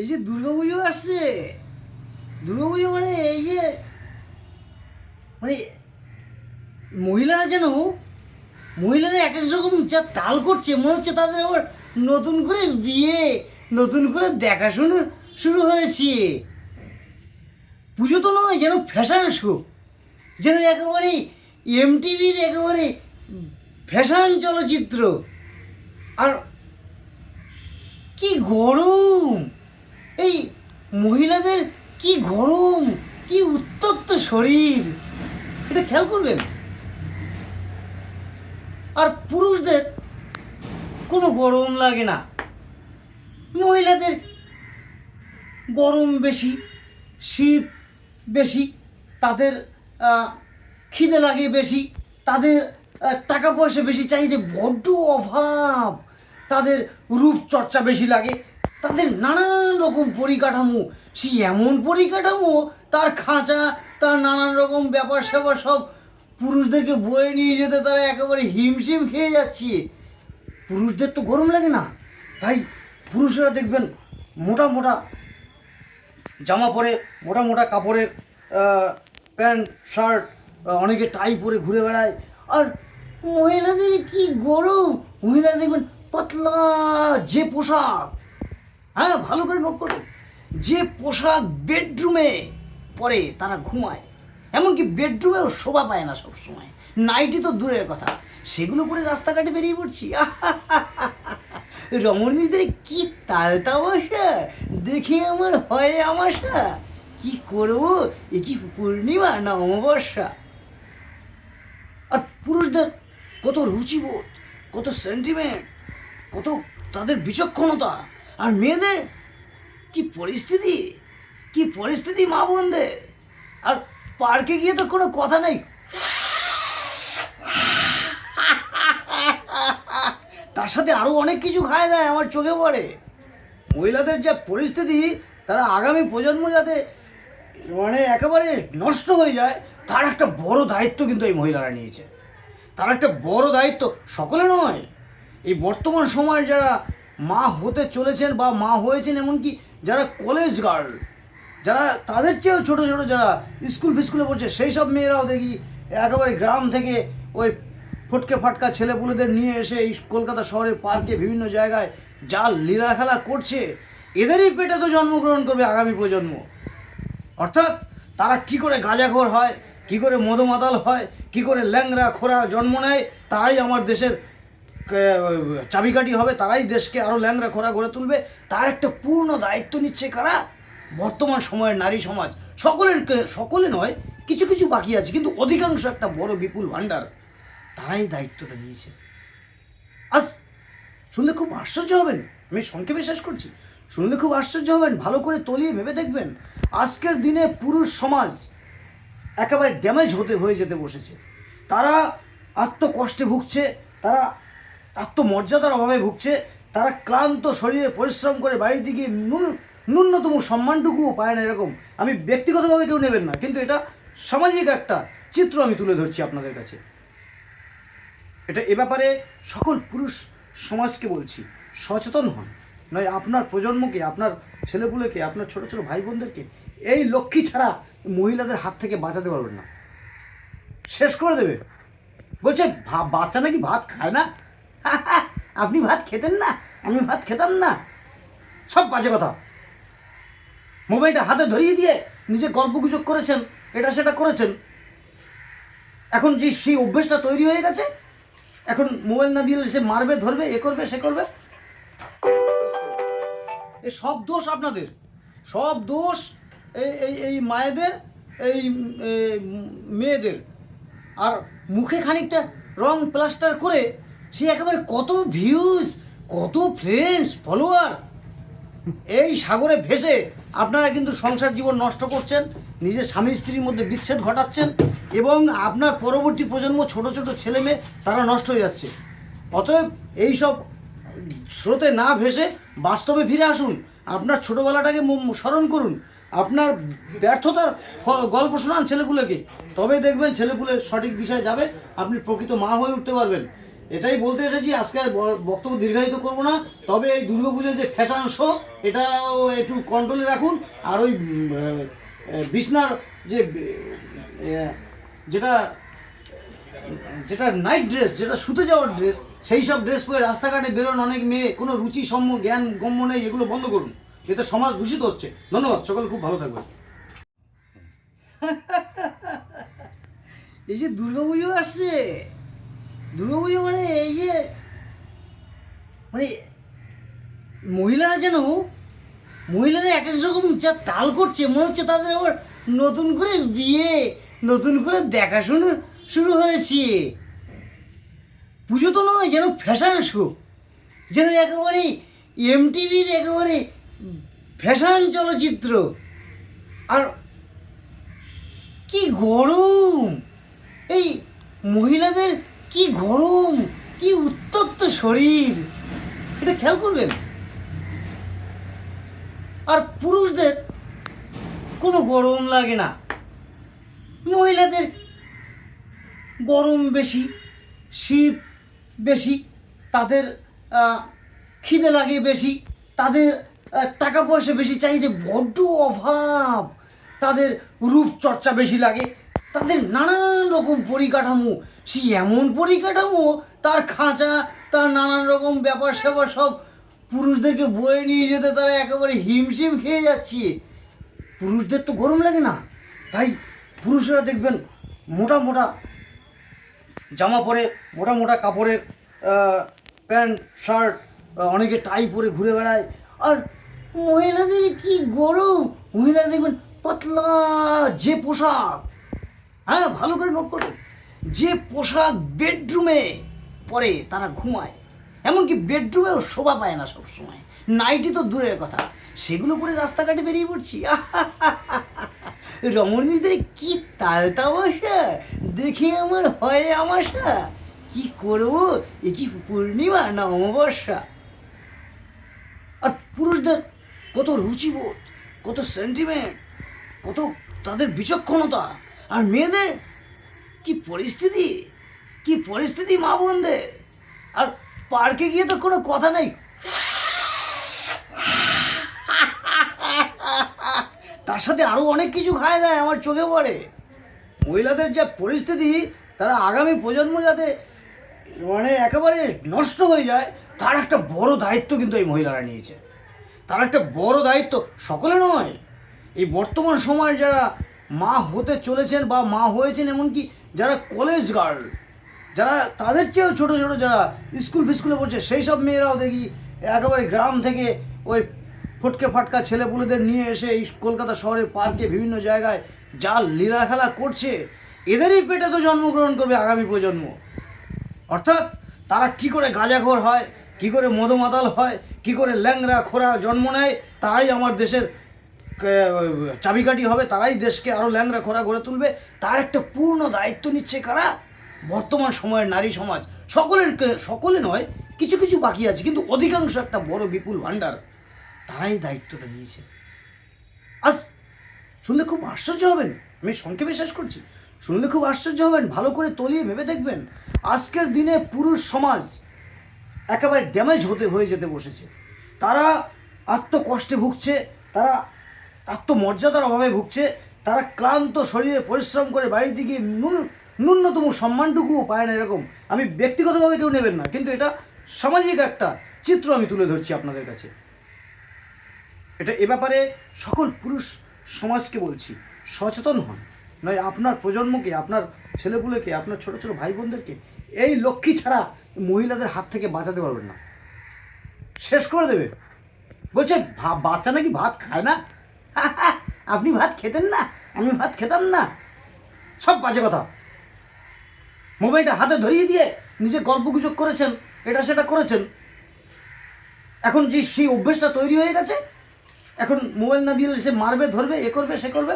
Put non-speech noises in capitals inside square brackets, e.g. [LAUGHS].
এই যে দুর্গাপুজো আসছে। দুর্গাপুজো মানে এই যে মানে মহিলারা যেন, মহিলারা এক এক রকম যা তাল করছে, মনে হচ্ছে তাদের আবার নতুন করে বিয়ে, নতুন করে দেখাশুনো শুরু হয়েছে। পুজো তো নয়, যেন ফ্যাশন শো যেন একেবারে এমটিভির একেবারে ফ্যাশন চলচ্চিত্র। আর কি গরম! এই মহিলাদের কি গরম! কি উত্তপ্ত শরীর! এটা খেয়াল করবেন? আর পুরুষদের কোনো গরম লাগে না। মহিলাদের গরম বেশি, শীত বেশি, তাদের খিদে লাগে বেশি, তাদের টাকা পয়সা বেশি চাহিদা বড্ড অভাব। তাদের রূপ চর্চা বেশি লাগে, তাদের নানান রকম পরিকাঠামো। সে এমন পরিকাঠামো, তার খাঁচা, তার নানান রকম ব্যাপার স্যাপার সব পুরুষদেরকে বয়ে নিয়ে যেতে তারা একেবারে হিমশিম খেয়ে যাচ্ছে। পুরুষদের তো গরম লাগে না। তাই পুরুষরা দেখবেন মোটা মোটা জামা পরে, মোটা মোটা কাপড়ের প্যান্ট, শার্ট অনেকে টাই পরে ঘুরে বেড়ায়। আর মহিলাদের কি গরম? মহিলারা দেখবেন পাতলা যে পোশাক হ্যাঁ ভালো করে নোট করুন যে পোশাক বেডরুমে পরে তারা ঘুমায়, এমনকি বেডরুমেও শোভা পায় না সবসময়। নাইটি তো দূরের কথা, সেগুলো পরে রাস্তাঘাটে বেরিয়ে পড়ছি। রমণীদের কি তাল তামাশা? দেখে আমার হয় আমাশা। কি করব? এ কি পূর্ণিমা না অমাবস্যা? আর পুরুষদের কত রুচিবোধ, কত সেন্টিমেন্ট কত তাদের বিচক্ষণতা। আর মেয়েদের কি পরিস্থিতি? কি পরিস্থিতি, মা বোনদের? আর পার্কে গিয়ে তো কোনো কথা নেই। তার সাথে আরও অনেক কিছু খায় দেয়, আমার চোখে পড়ে। মহিলাদের যা পরিস্থিতি, তারা আগামী প্রজন্ম যাতে মানে একেবারে নষ্ট হয়ে যায়, তার একটা বড় দায়িত্ব কিন্তু এই মহিলারা নিয়েছে। তার একটা বড় দায়িত্ব সকলে নয় এই বর্তমান সময়ে যারা মা হতে চলেছেন বা মা হয়েছেন, এমনকি যারা কলেজ গার্ল যারা তাদের চেয়েও ছোট ছোট যারা স্কুল ফিস্কুলে পড়ছে, সেই সব মেয়েরাও দেখি একেবারে গ্রাম থেকে ওই ফটকে ফাটকা ছেলেপুলেদের নিয়ে এসে এই কলকাতা শহরের পার্কে বিভিন্ন জায়গায় যা লীলা খেলা করছে, এদেরই পেটে তো জন্মগ্রহণ করবে আগামী প্রজন্ম। অর্থাৎ তারা কি করে গাঁজাখোর হয়, কি করে মদমাতাল হয়, কি করে ল্যাংরা খোরা জন্ম নেয়, তারাই আমার দেশের চাবিকাঠি হবে, তারাই দেশকে আরও ল্যাংরা খোরা গড়ে তুলবে। তার একটা পূর্ণ দায়িত্ব নিচ্ছে কারা? বর্তমান সময়ের নারী সমাজ। সকলের সকলে নয়, কিছু কিছু বাকি আছে, কিন্তু অধিকাংশ একটা বড় বিপুল ভাণ্ডার তারাই দায়িত্বটা নিয়েছে। আজ শুনলে খুব আশ্চর্য হবেন, আমি সংক্ষেপে শেষ করছি। শুনলে খুব আশ্চর্য হবেন, ভালো করে তলিয়ে ভেবে দেখবেন, আজকের দিনে পুরুষ সমাজ একেবারে ড্যামেজ হতে, হয়ে যেতে বসেছে। তারা আত্মকষ্টে ভুগছে, তারা আত্মমর্যাদার অভাবে ভুগছে, তারা ক্লান্ত শরীরে পরিশ্রম করে বাড়িতে গিয়ে ন্যূন- ন্যূনতম সম্মানটুকুও পায় না এরকম। আমি ব্যক্তিগতভাবে কেউ নেবেন না, কিন্তু এটা সামাজিক একটা চিত্র আমি তুলে ধরছি আপনাদের কাছে। এটা এ ব্যাপারে সকল পুরুষ সমাজকে বলছি, সচেতন হন। নয়, আপনার প্রজন্মকে, আপনার ছেলেপুলেকে, আপনার ছোট ছোট ভাই বোনদেরকে এই লক্ষ্মী ছাড়া মহিলাদের হাত থেকে বাঁচাতে পারবেন না। শেষ করে দেবে। বলছে বাচ্চা নাকি ভাত খায় না? [LAUGHS] আপনি ভাত খেতেন না? আমি ভাত খেতাম না। সব বাজে কথা। মোবাইলটা হাতে ধরিয়ে দিয়ে নিজে গল্প গুজব করেছেন, এটা সেটা করেছেন। এখন যে সেই অভ্যেসটা তৈরি হয়ে গেছে, এখন মোবাইল না দিলে সে মারবে, ধরবে, এ করবে, সে করবে। এ সব দোষ আপনাদের। সব দোষ এই এই মায়েদের, এই মেয়েদের। আর মুখে খানিকটা রং প্লাস্টার করে সে একেবারে কত ভিউজ কত ফ্রেন্ডস ফলোয়ার এই সাগরে ভেসে আপনারা কিন্তু সংসার জীবন নষ্ট করছেন, নিজের স্বামী স্ত্রীর মধ্যে বিচ্ছেদ ঘটাচ্ছেন এবং আপনার পরবর্তী প্রজন্ম ছোট ছোট ছেলে মেয়ে, তারা নষ্ট হয়ে যাচ্ছে। অতএব এই সব স্রোতে না ভেসে বাস্তবে ফিরে আসুন। আপনার ছোটোবেলাটাকে স্মরণ করুন। আপনার ব্যর্থতার গল্প শোনান ছেলেপুলেকে। তবে দেখবেন ছেলেপুলে সঠিক দিশায় যাবে, আপনি প্রকৃত মা হয়ে উঠতে পারবেন। এটাই বলতে এসেছি, আজকে বক্তব্য দীর্ঘায়িত করব না। তবে এই দুর্গাপুজোর যে ফ্যাশন শো, এটাও একটু কন্ট্রোলে রাখুন। আর ওই বিছনার যে যেটা যেটা নাইট ড্রেস যেটা শুতে যাওয়ার ড্রেস সেই সব ড্রেস পরে রাস্তাঘাটে বেরোন অনেক মেয়ে, কোনো রুচি, সম্য, জ্ঞান, গম্য নেই, এগুলো বন্ধ করুন। এতে সমাজ দূষিত হচ্ছে। ধন্যবাদ, সকল খুব ভালো থাকবেন। এই যে দুর্গাপুজো আসছে। দুর্গাপুজো মানে এই যে মানে মহিলারা যেন মহিলারা এক এক রকম যা তাল করছে, মনে হচ্ছে তাদের আবার নতুন করে বিয়ে, নতুন করে দেখাশুনো শুরু হয়েছে। পুজো তো নয়, যেন ফ্যাশন শো যেন একেবারে এমটিভির একেবারে ফ্যাশন চলচ্চিত্র। আর কি গরম! এই মহিলাদের কি গরম, কি উত্তপ্ত শরীর। এটা খেয়াল করবেন। আর পুরুষদের কোনো গরম লাগে না। মহিলাদের গরম বেশি, শীত বেশি, তাদের খিদে লাগে বেশি, তাদের টাকা পয়সা বেশি চাহিদা বড্ড অভাব। তাদের রূপ চর্চা বেশি লাগে। তাদের নানান রকম পরিকাঠামো। সে এমন পরিকাঠামো, তার খাঁচা, তার নানান রকম ব্যাপার স্যাপার সব পুরুষদেরকে বয়ে নিয়ে যেতে তারা একেবারে হিমশিম খেয়ে যাচ্ছে। পুরুষদের তো গরম লাগে না। তাই পুরুষরা দেখবেন মোটা মোটা জামা পরে, মোটা মোটা কাপড়ের প্যান্ট, শার্ট অনেকে টাই পরে ঘুরে বেড়ায়। আর মহিলাদের কি গরম? মহিলারা দেখবেন পাতলা যে পোশাক হ্যাঁ ভালো করে নোট করুন যে পোশাক বেডরুমে পরে তারা ঘুমায়, এমনকি বেডরুমেও শোভা পায় না সবসময়। নাইটি তো দূরের কথা। সেগুলো পরে রাস্তাঘাটে বেরিয়ে পড়ছি। [LAUGHS] রমণীদের কি তাল তামাশা? দেখে আমার হয় আমাশা। কি করব? এ কি পূর্ণিমা না অমাবস্যা? আর পুরুষদের কত রুচিবোধ, কত সেন্টিমেন্ট কত তাদের বিচক্ষণতা। আর মেয়েদের কি পরিস্থিতি? কি পরিস্থিতি মা বোনদের? আর পার্কে গিয়ে তো কোনো কথা নেই। তার সাথে আরও অনেক কিছু খায় দেয়, আমার চোখে পড়ে। মহিলাদের যা পরিস্থিতি, তারা আগামী প্রজন্ম যাতে মানে একেবারে নষ্ট হয়ে যায়, তার একটা বড় দায়িত্ব কিন্তু এই মহিলারা নিয়েছে। তার একটা বড় দায়িত্ব সকলে নয়, এই বর্তমান সময়ে যারা মা হতে চলেছেন বা মা হয়েছেন এমনকি যারা কলেজ গার্ল যারা তাদের চেয়েও ছোট ছোট যারা স্কুল ফিস্কুলে পড়ছে, সেই সব মেয়েরাও দেখি একেবারে গ্রাম থেকে ওই ফটকে ফাটকা ছেলেপুলেদের নিয়ে এসে এই কলকাতা শহরের পার্কে বিভিন্ন জায়গায় যা লীলা খেলা করছে, এদেরই পেটে তো জন্মগ্রহণ করবে আগামী প্রজন্ম। অর্থাৎ তারা কি করে গাঁজাখোর হয়, কি করে মদমাতাল হয়, কি করে ল্যাংরা খোরা জন্ম নেয়, তারাই আমার দেশের চাবিকাঠি হবে, তারাই দেশকে আরও ল্যাংরা খোরা গড়ে তুলবে। তার একটা পূর্ণ দায়িত্ব নিচ্ছে কারা? বর্তমান সময়ের নারী সমাজ। সকলের সকলে নয়, কিছু কিছু বাকি আছে, কিন্তু অধিকাংশ একটা বড় বিপুল ভাণ্ডার তারাই দায়িত্বটা নিয়েছে। আজ শুনলে খুব আশ্চর্য হবেন, আমি সংক্ষেপে শেষ করছি। শুনলে খুব আশ্চর্য হবেন, ভালো করে তলিয়ে ভেবে দেখবেন, আজকের দিনে পুরুষ সমাজ একেবারে ড্যামেজ হতে, হয়ে যেতে বসেছে। তারা আত্মকষ্টে ভুগছে, তারা আত্মমর্যাদার অভাবে ভুগছে, তারা ক্লান্ত শরীরে পরিশ্রম করে বাড়িতে গিয়ে ন্যূন- ন্যূনতম সম্মানটুকুও পায় না এরকম। আমি ব্যক্তিগতভাবে কেউ নেবেন না, কিন্তু এটা সামাজিক একটা চিত্র আমি তুলে ধরছি আপনাদের কাছে। এটা এ ব্যাপারে সকল পুরুষ সমাজকে বলছি, সচেতন হন। নয়, আপনার প্রজন্মকে, আপনার ছেলেপুলেকে, আপনার ছোট ছোট ভাই বোনদেরকে এই লক্ষ্মী ছাড়া মহিলাদের হাত থেকে বাঁচাতে পারবেন না। শেষ করে দেবে। বলছে বাচ্চা নাকি ভাত খায় না? [LAUGHS] আপনি ভাত খেতেন না? আমি ভাত খেতাম না। সব বাজে কথা। মোবাইলটা হাতে ধরিয়ে দিয়ে নিজে গল্প গুজব করেছেন, এটা সেটা করেছেন। এখন যে সেই অভ্যেসটা তৈরি হয়ে গেছে, এখন মোবাইল না দিলে সে মারবে, ধরবে, এ করবে, সে করবে।